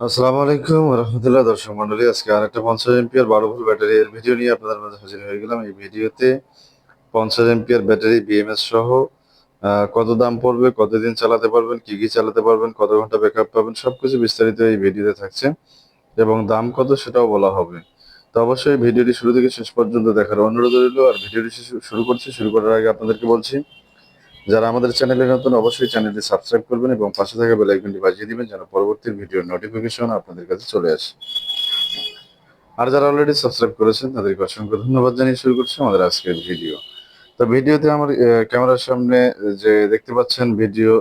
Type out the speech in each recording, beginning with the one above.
আসসালামু আলাইকুম রহমতুল্লাহ, দর্শক মন্ডলী আজকে আর একটা পঞ্চাশ এমপিয়ার বারো ভোল্ট ব্যাটারি এর ভিডিও নিয়ে আপনাদের মাঝে হাজির হয়ে গেলাম। এই ভিডিওতে পঞ্চাশ এমপিয়ার ব্যাটারি বিএমএস সহ কত দাম পড়বে, কতদিন চালাতে পারবেন, কি কি চালাতে পারবেন, কত ঘণ্টা ব্যাকআপ পাবেন, সবকিছু বিস্তারিত এই ভিডিওতে থাকছে এবং দাম কত সেটাও বলা হবে। তো অবশ্যই ভিডিওটি শুরু থেকে শেষ পর্যন্ত দেখার অনুরোধ রইল। আর ভিডিওটি শুরু করছি, শুরু করার আগে আপনাদেরকে বলছি যারা আমাদের চ্যানেলে নতুন, অবশ্যই চ্যানেলটি সাবস্ক্রাইব করবেন এবং পাশে থাকা বেল আইকনটি বাজিয়ে দিবেন যেন পরবর্তী ভিডিওর নোটিফিকেশন আপনাদের কাছে চলে আসে। আর যারা অলরেডি সাবস্ক্রাইব করেছেন, তাদেরকে অসংখ্য ধন্যবাদ জানিয়ে শুরু করছি আমাদের আজকের ভিডিও। তো ভিডিওতে আমার ক্যামেরার সামনে যে দেখতে পাচ্ছেন ভিডিও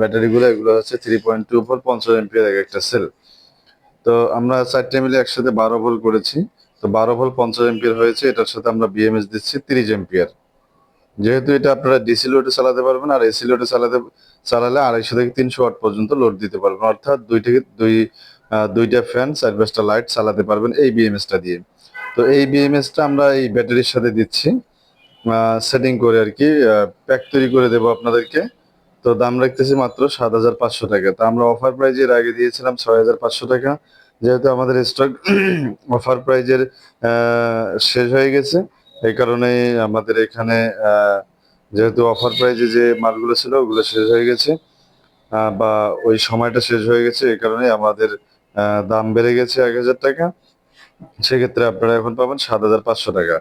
ব্যাটারিগুলো, এগুলো হচ্ছে থ্রি পয়েন্ট টু ফোর পঞ্চাশ এমপিয়ার এক একটা সেল তো আমরা চারটে মিলে একসাথে বারো ভোল্ট করেছি। তো বারো ভোল্ট পঞ্চাশ এমপিয়ার হয়েছে, এটার সাথে আমরা বিএমএস দিচ্ছি, তিরিশ এমপিয়ার যেহেতু এটা আপনারা ডিসি লোডে চালাতে পারবেন আর এসি লোডে চালাতে, চালালে আড়াইশো থেকে তিনশো ওয়াট পর্যন্ত লোড দিতে পারবেন। অর্থাৎ দুই থেকে দুই দুইটা ফ্যান চার পাঁচটা লাইট চালাতে পারবেন এই বিএমএসটা দিয়ে। তো এই বিএমএসটা আমরা এই ব্যাটারির সাথে দিচ্ছি। সেটিং করে আর কি প্যাক তৈরি করে দেবো আপনাদেরকে। তো দাম রাখতেছি মাত্র সাত হাজার পাঁচশো টাকা। তো আমরা অফার প্রাইজের আগে দিয়েছিলাম ছয় হাজার পাঁচশো টাকা। যেহেতু আমাদের স্টক অফার প্রাইজের শেষ হয়ে গেছে। এই কারণে আমাদের এখানে যেহেতু অফার প্রাইজে যে মালগুলো ছিল, ওগুলো শেষ হয়ে গেছে। বা ওই সময়টা শেষ হয়ে গেছে, এই কারণে আমাদের দাম বেড়ে গেছে এক হাজার টাকা। সেক্ষেত্রে আপনারা এখন পাবেন সাত হাজার পাঁচশো টাকা।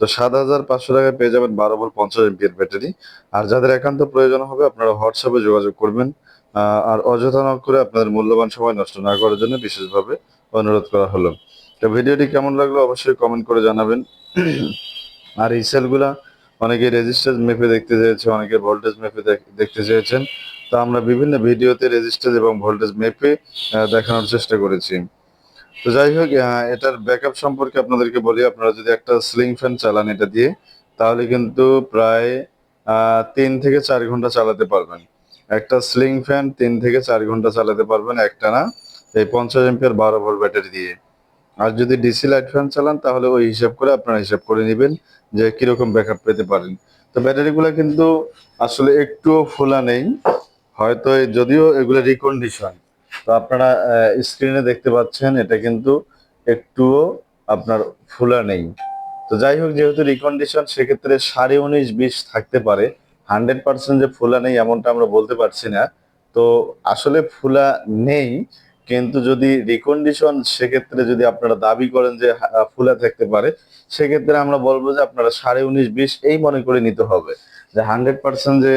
তো সাত হাজার পাঁচশো টাকায় পেয়ে যাবেন বারো ভোল্ট পঞ্চাশ এমপিএর ব্যাটারি। আর যাদের একান্ত প্রয়োজন হবে, আপনারা হোয়াটসঅ্যাপে যোগাযোগ করবেন। আর অযথা না করে আপনাদের মূল্যবান সময় নষ্ট না করার জন্য বিশেষভাবে অনুরোধ করা হলো। তো ভিডিওটি কেমন লাগল, অবশ্যই কমেন্ট করে জানাবেন। আর এই সেলগুলা অনেকে রেজিস্ট্যান্স মেপে দেখতে চেয়েছে, অনেকে ভোল্টেজ মেপে দেখতে চেয়েছেন। তো আমরা বিভিন্ন ভিডিওতে রেজিস্ট্যান্স এবং ভোল্টেজ মেপে দেখানোর চেষ্টা করেছি। তো যাই হোক এটার ব্যাকআপ সম্পর্কে আপনাদেরকে বলি, আপনারা যদি একটা স্লিং ফ্যান চালান এটা দিয়ে, তাহলে কিন্তু প্রায় তিন থেকে চার ঘণ্টা চালাতে পারবেন। একটা স্লিং ফ্যান তিন থেকে চার ঘণ্টা চালাতে পারবেন একটা না এই পঞ্চাশ এমপিয়ার বারো ভোল্ট ব্যাটারি দিয়ে। আর যদি ডিসি লাইট ফ্যান চালান, তাহলে ওই হিসাব করে আপনারা হিসাব করে নেবেন যে কীরকম ব্যাকআপ পেতে পারেন। তো ব্যাটারিগুলো কিন্তু আসলে একটুও ফোলা নেই। হয়তো যদিও এগুলো রিকন্ডিশন তো আপনারা স্ক্রিনে দেখতে পাচ্ছেন, এটা কিন্তু একটুও আপনার ফোলা নেই। তো যাই হোক, যেহেতু রিকন্ডিশন সেক্ষেত্রে সাড়ে উনিশ বিশ থাকতে পারে। হান্ড্রেড পার্সেন্ট যে ফোলা নেই, এমনটা আমরা বলতে পারছি না। তো আসলে ফোলা নেই। কিন্তু যদি রিকন্ডিশন সেক্ষেত্রে যদি আপনারা দাবি করেন যে ফুলে থাকতে পারে, সেক্ষেত্রে আমরা বলব যে আপনারা সাড়ে উনিশ, বিশ এই মনে করে নিতে হবে। যে হান্ড্রেড পার্সেন্ট যে,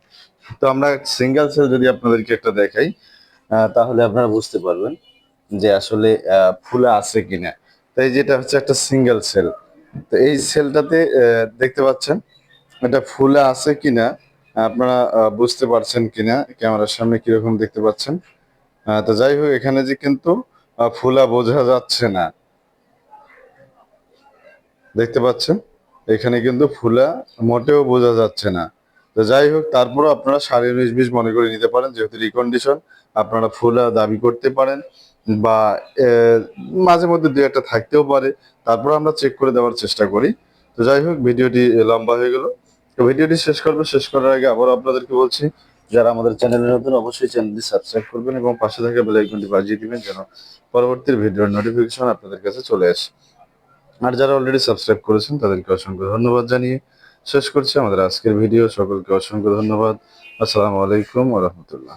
তো আমরা সিঙ্গেল সেল যদি আপনাদেরকে একটা দেখাই তাহলে আপনারা বুঝতে পারবেন যে আসলে ফুলা আছে কিনা। তাই যেটা হচ্ছে একটা সিঙ্গেল সেল তো এই সেলটাতে দেখতে পাচ্ছেন এটা ফুলা আছে কিনা, আপনারা বুঝতে পারছেন কিনা, ক্যামেরার সামনে কীরকম দেখতে পাচ্ছেন। তো যাই হোক, এখানে যে কিন্তু ফুলা বোঝা যাচ্ছে না। দেখতে পাচ্ছেন? এখানে কিন্তু ফুলা মোটেও বোঝা যাচ্ছে না। তো যাই হোক, তারপরও আপনারা সাড়ে উনিশ বিশ মনে করে নিতে পারেন, যেহেতু রিকন্ডিশন আপনারা ফুলা দাবি করতে পারেন বা মাঝে মধ্যে দু একটা থাকতেও পারে। তারপর আমরা চেক করে দেওয়ার চেষ্টা করি। তো যাই হোক, ভিডিওটি লম্বা হয়ে গেল। তো ভিডিওটি শেষ করব। শেষ করার আগে আবার আপনাদেরকে বলছি যারা আমাদের চ্যানেলে নতুন, অবশ্যই চ্যানেলটি সাবস্ক্রাইব করবেন এবং পাশে থাকা বেল আইকনটি বাজিয়ে দিবেন যেন পরবর্তী ভিডিওর নোটিফিকেশন আপনাদের কাছে চলে আসে। আর যারা অলরেডি সাবস্ক্রাইব করেছেন, তাদেরকে অসংখ্য ধন্যবাদ জানিয়ে শেষ করছি। আমাদের আজকের ভিডিও সকলকে অসংখ্য ধন্যবাদ। আসসালামু আলাইকুম ওয়া রাহমাতুল্লাহ।